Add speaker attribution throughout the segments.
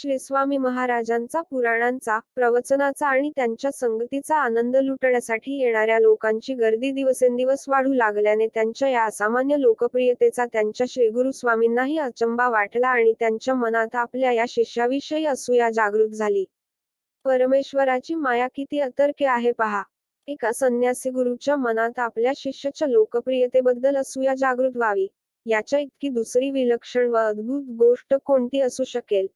Speaker 1: श्रीस्वामी महाराजांचा पुराणांचा प्रवचनाचा आणि त्यांच्या संगतीचा आनंद लुटण्यासाठी येणाऱ्या लोकांची गर्दी दिवसेंदिवस वाढू लागल्याने त्यांच्या या असामान्य लोकप्रियतेचा त्यांच्या श्रीगुरु स्वामींनाही अचंबा वाटला आणि त्यांच्या मनात आपल्या या शिष्याविषयी असूया जागृत झाली. परमेश्वराची माया किती अतर्के आहे पहा. एका संन्यासी गुरुच्या मनात आपल्या शिष्याच्या लोकप्रियतेबद्दल असूया जागृत व्हावी. याच्या इतकी दुसरी विलक्षण व अद्भुत गोष्ट कोणती असू शकेल?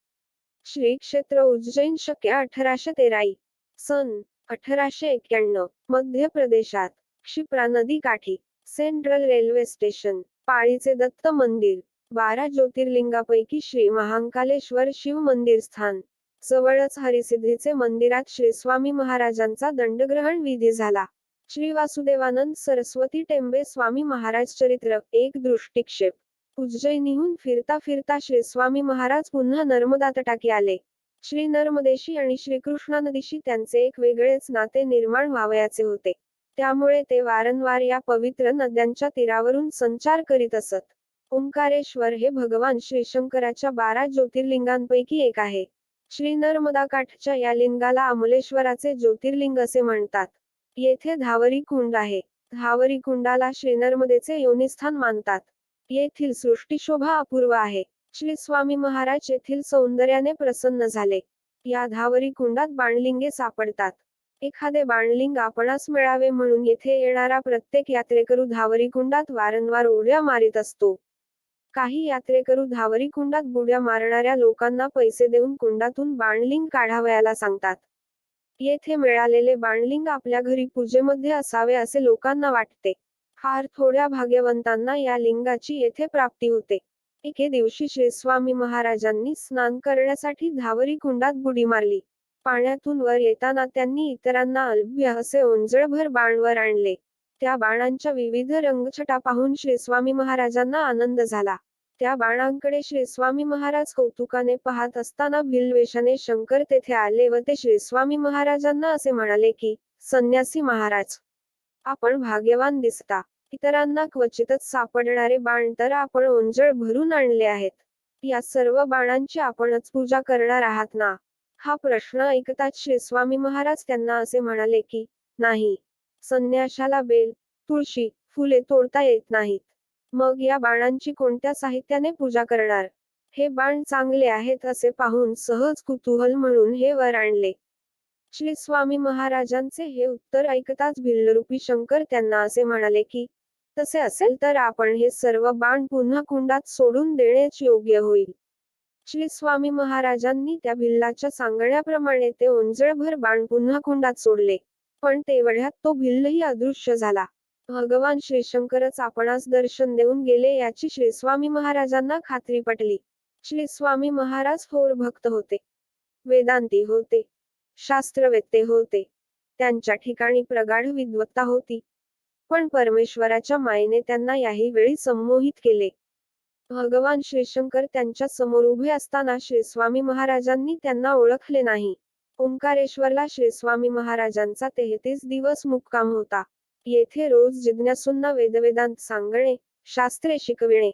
Speaker 1: श्री क्षेत्र उज्जैन शके अठराशे तेराई. सन अठराशे एक्क्याण्णव मध्य प्रदेशात क्षिप्रा नदी काठी. Central railway station. पाळीचे दत्त मंदिर. बारा ज्योतिर्लिंगापैकी श्री महांकालेश्वर शिव मंदिर स्थान. जवळच हरिसिद्धीचे मंदिरात श्री स्वामी महाराजांचा दंडग्रहण विधी झाला. श्री वासुदेवानंद सरस्वती टेंबे स्वामी महाराज चरित्र. एक दृष्टिक्षेप. उज्जैनीहून फिरता फिरता श्री स्वामी महाराज पुन्हा नर्मदा तटाकी आले. श्री नर्मदेशी आणि श्रीकृष्णा नदीशी त्यांचे एक वेगळेच नाते निर्माण व्हावयाचे होते. त्यामुळे ते वारंवार या पवित्र नद्यांच्या तीरावरून संचार करीत असत. ओंकारेश्वर हे भगवान श्री शंकराच्या बारा ज्योतिर्लिंगांपैकी एक आहे. श्री नर्मदा काठच्या या लिंगाला अमलेश्वराचे ज्योतिर्लिंग असे म्हणतात. येथे धावरी कुंड आहे. धावरी कुंडाला श्री नर्मदेचे योनिस्थान मानतात. येथील सृष्टीशोभा अपूर्व आहे. श्री स्वामी महाराज येथील सौंदर्याने प्रसन्न झाले. या धावरी कुंडात बाणलिंगे सापडतात. एखादे बाणलिंग आपणास मिळावे म्हणून येथे येणारा प्रत्येक यात्रेकरू धावरी कुंडात वारंवार उड्या मारित असतो. काही यात्रेकरू धावरी कुंडात बुड्या मारणाऱ्या लोकांना पैसे देऊन कुंडातून बाणलिंग काढावयाला सांगतात. येथे मिळालेले बाणलिंग आपल्या घरी पूजेमध्ये असावे असे लोकांना वाटते. फार थोड्या भाग्यवंतांना या लिंगाची येथे प्राप्ती होते. एके दिवशी श्री स्वामी महाराजांनी स्नान करण्यासाठी धावरी कुंडात बुडी मारली. पाण्यातून वर येताना त्यांनी इतरांना अल्भ्य असे ओंजळभर बाणवर आणले. त्या बाणांच्या विविध रंगछटा पाहून श्री स्वामी महाराजांना आनंद झाला. त्या बाणांकडे श्री स्वामी महाराज कौतुकाने पाहत असताना भिलवेशाने शंकर तेथे आले व ते श्री स्वामी महाराजांना असे म्हणाले की संन्यासी महाराज आपण भाग्यवान दिसता. इतरांना क्वचितच सापडणारे बाण तर आपण ओंजळ भरून आणले आहेत. या सर्व बाणांची आपणच पूजा करणार आहात ना? हा प्रश्न ऐकताच श्री स्वामी महाराज त्यांना असे म्हणाले की नाही. संन्याशाला बेल तुळशी फुले तोडता येत नाहीत. मग या बाणांची कोणत्या साहित्याने पूजा करणार? हे बाण चांगले आहेत असे पाहून सहज कुतूहल म्हणून हे वर आणले. श्री स्वामी महाराजांचे हे उत्तर ऐकताच भिल्लरूपी शंकर त्यांना असे म्हणाले की तसे असेल तर आपण हे सर्व बाण पुन्हा कुंडात सोडून देणेच योग्य होईल. श्री स्वामी महाराजांनी त्या भिल्लाच्या सांगण्याप्रमाणे ते ओंजळभर बाण पुन्हा कुंडात सोडले. पण तेवढ्यात तो भिल्लही अदृश्य झाला. भगवान श्रीशंकरच आपणास दर्शन देऊन गेले याची श्री स्वामी महाराजांना खात्री पटली. श्री स्वामी महाराज थोर भक्त होते. वेदांती होते. शास्त्रवेत्ते होते. त्यांच्या ठिकाणी प्रगाढ विद्वत्ता होती. पण परमेश्वराच्या मायेने त्यांना याही वेळी संमोहित केले. भगवान श्रीशंकर त्यांच्यासमोर उभे असताना श्रीस्वामी महाराजांनी त्यांना ओळखले नाही. ओंकारेश्वरला श्रीस्वामी महाराजांचा तेहतीस दिवस मुक्काम होता. येथे रोज जिज्ञासूंना वेदवेदांत सांगणे शास्त्रे शिकविणे.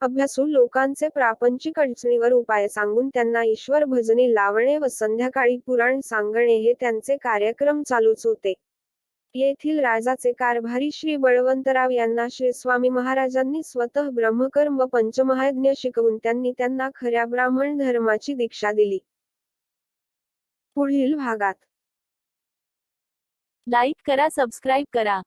Speaker 1: अभ्यासू लोकांचे प्रापंचिक अडचणीवर उपाय सांगून त्यांना ईश्वर भजनी लावणे व संध्याकाळी पुराण सांगणे हे त्यांचे कार्यक्रम चालूच होते. येथील राजाचे कारभारी श्री बळवंतराव यांना श्री स्वामी महाराजांनी स्वतः ब्रह्मकर्म व पंचमहायज्ञ शिकवून त्यांनी त्यांना खऱ्या ब्राह्मण धर्माची दीक्षा दिली. पुढील भागात.
Speaker 2: लाईक करा सबस्क्राईब करा.